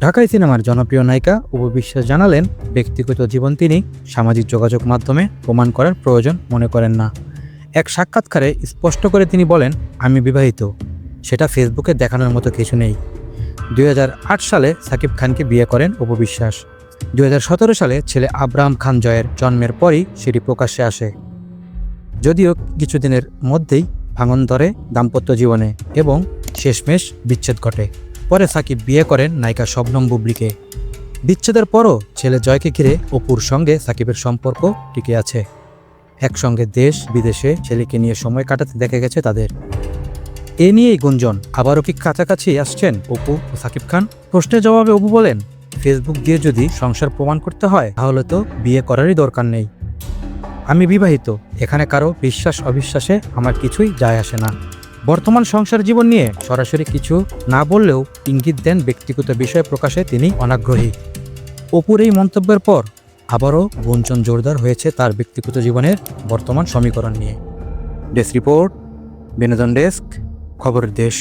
ঢাকাই সিনেমার জনপ্রিয় নায়িকা উপবিশ্বাস জানালেন, ব্যক্তিগত জীবন তিনি সামাজিক যোগাযোগ মাধ্যমে প্রমাণ করার প্রয়োজন মনে করেন না। এক সাক্ষাৎকারে স্পষ্ট করে তিনি বলেন, আমি বিবাহিত। সেটা ফেসবুকে দেখানোর মতো কিছু নেই। দুই হাজার আট সালে সাকিব খানকে বিয়ে করেন উপবিশ্বাস দুই হাজার সতেরো সালে ছেলে আব্রাহাম খান জয়ের জন্মের পরই সেটি প্রকাশ্যে আসে। যদিও কিছুদিনের মধ্যেই ভাঙন ধরে দাম্পত্য জীবনে এবং শেষমেশ বিচ্ছেদ ঘটে। পরে সাকিব বিয়ে করেন নায়িকা শবনম বুবলিকে। বিচ্ছেদের পরও ছেলে জয়কে ঘিরে অপুর সঙ্গে সাকিবের সম্পর্ক টিকে আছে। একসঙ্গে দেশ, বিদেশে ছেলেকে নিয়ে সময় কাটাতে দেখা গেছে তাদের। এ নিয়েই গুঞ্জন, আবারও কি কাছাকাছি আসছেন অপু ও সাকিব খান? প্রশ্নের জবাবে অপু বলেন, ফেসবুক দিয়ে যদি সংসার প্রমাণ করতে হয়, তাহলে তো বিয়ে করারই দরকার নেই। আমি বিবাহিত, এখানে কারও বিশ্বাস অবিশ্বাসে আমার কিছুই যায় আসে না। বর্তমান সংসার জীবন নিয়ে সরাসরি কিছু না বললেও ইঙ্গিত দেন ব্যক্তিগত বিষয় প্রকাশে তিনি অনাগ্রহী। অপুর এই মন্তব্যের পর আবারও গুঞ্জন জোরদার হয়েছে তার ব্যক্তিগত জীবনের বর্তমান সমীকরণ নিয়ে। ডেস্ক রিপোর্ট, বিনোদন ডেস্ক, খবরের দেশ।